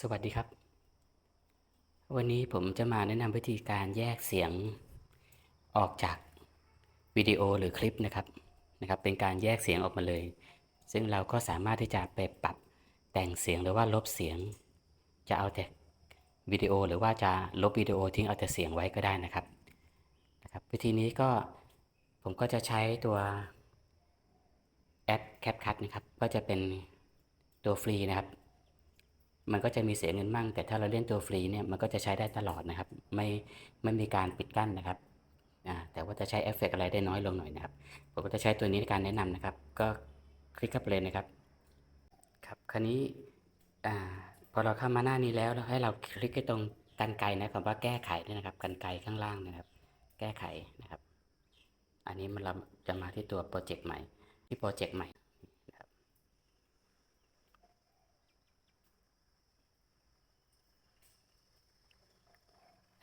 สวัสดีครับ วันนี้ผมจะมาแนะนำวิธีการแยกเสียงออกจากวิดีโอหรือคลิปนะครับนะครับ เป็นการแยกเสียงออกมาเลย ซึ่งเราก็สามารถที่จะไปปรับแต่งเสียงหรือว่าลบเสียง จะเอาแต่วิดีโอหรือว่าจะลบวิดีโอทิ้งเอาแต่เสียงไว้ก็ได้นะครับนะครับ วิธีนี้ก็ผมก็จะใช้ตัวแอป CapCut นะครับ ก็จะเป็นตัวฟรีนะครับ มันก็จะมีเสียเงินมั่ง แต่ถ้าเราเล่นตัวฟรีเนี่ยมันก็จะใช้ได้ตลอดนะครับ ไม่ไม่มีการปิดกั้นนะครับแต่ว่าจะใช้เอฟเฟกต์อะไรได้น้อยลงหน่อยนะครับผมก็จะใช้ตัวนี้ในการแนะนำนะครับ ก็คลิกเข้าไปเลยนะครับ ครับคราวนี้อ่าพอเราเข้ามาหน้านี้แล้วเราให้เราคลิกที่ตรงกันไกนะคำว่าแก้ไขด้วยนะครับกันไกข้างล่างนะครับ แก้ไขนะครับ อันนี้มันเราจะมาที่ตัวโปรเจกต์ใหม่ที่โปรเจกต์ใหม่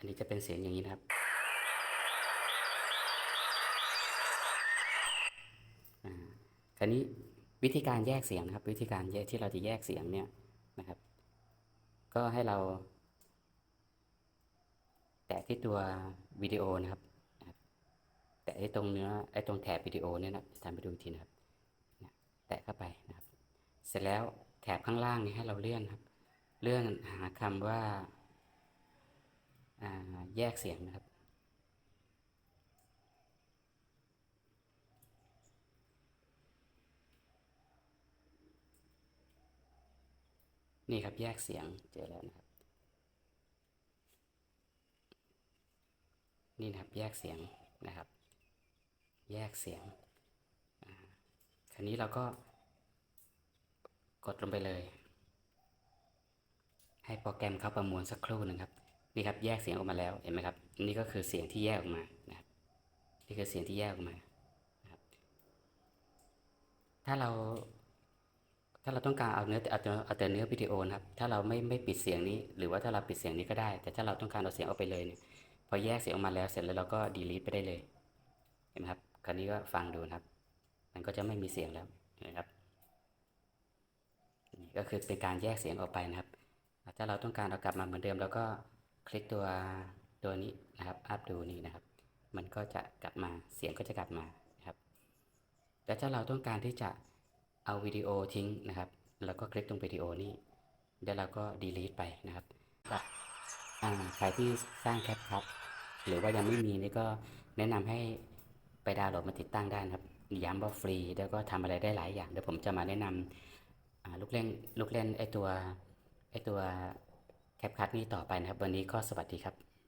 อันนี้จะเป็นเสียงอย่างนี้นะครับคราวนี้วิธีการแยกเสียงนะครับ วิธีการแยกที่เราจะแยกเสียงเนี่ยนะครับ ก็ให้เรา แตะที่ตัววิดีโอนะครับแตะที่ตรงเนื้อไอ้ตรงแถบวิดีโอเนี่ยนะทำไปดูอีกทีนะครับแตะเข้าไปนะครับ เสร็จแล้วแถบข้างล่างนี้ให้เราเลื่อนครับ เลื่อนหาคำว่าอ่า แยกเสียงนะครับ นี่ครับแยกเสียงเจอแล้วนะครับ นี่นะครับแยกเสียงนะครับ แยกเสียงคราวนี้เราก็กดลงไปเลย ให้โปรแกรมเขาประมวลสักครู่หนึงครับ นี่ครับแยกเสียงออกมาแล้วเห็นไหมครับนี่ก็คือเสียงที่แยกออกมานะครับนี่คือเสียงที่แยกออกมานะครับถ้าเราถ้าเราต้องการเอาเนื้อเอาแต่เอาแต่เนื้อวิดีโอนะครับ ถ้าเราไม่ไม่ปิดเสียงนี้ หรือว่าถ้าเราปิดเสียงนี้ก็ได้ แต่ถ้าเราต้องการเอาเสียงออกไปเลยเนี่ยพอแยกเสียงออกมาแล้วเสร็จแล้วเราก็ดีลีทไปได้เลย เห็นไหมครับ คราวนี้ก็ฟังดูนะครับ มันก็จะไม่มีเสียงแล้วนะครับนี่ก็คือเป็นการแยกเสียงออกไปนะครับ ถ้าเราต้องการเอากลับมาเหมือนเดิมเราก็ คลิกตัวตัวนี้นะครับอัพดูนี่นะครับ มันก็จะกลับมาเสียงก็จะกลับมานะครับแต่ถ้าเราต้องการที่จะเอาวิดีโอทิ้งนะครับเราก็คลิกตรงวิดีโอนี้เดี๋ยวเราก็ delete ไปนะครับใครที่สร้างแคปครับหรือว่ายังไม่มีนี่ก็แนะนำให้ไปดาวน์โหลดมาติดตั้งได้นะครับย้ำว่าฟรี แล้วก็ทำอะไรได้หลายอย่างเดี๋ยวผมจะมาแนะนำอ่าลูกเล่นลูกเล่นไอตัวไอตัว แคปคัทนี้ต่อไปนะครับ วันนี้ก็สวัสดีครับ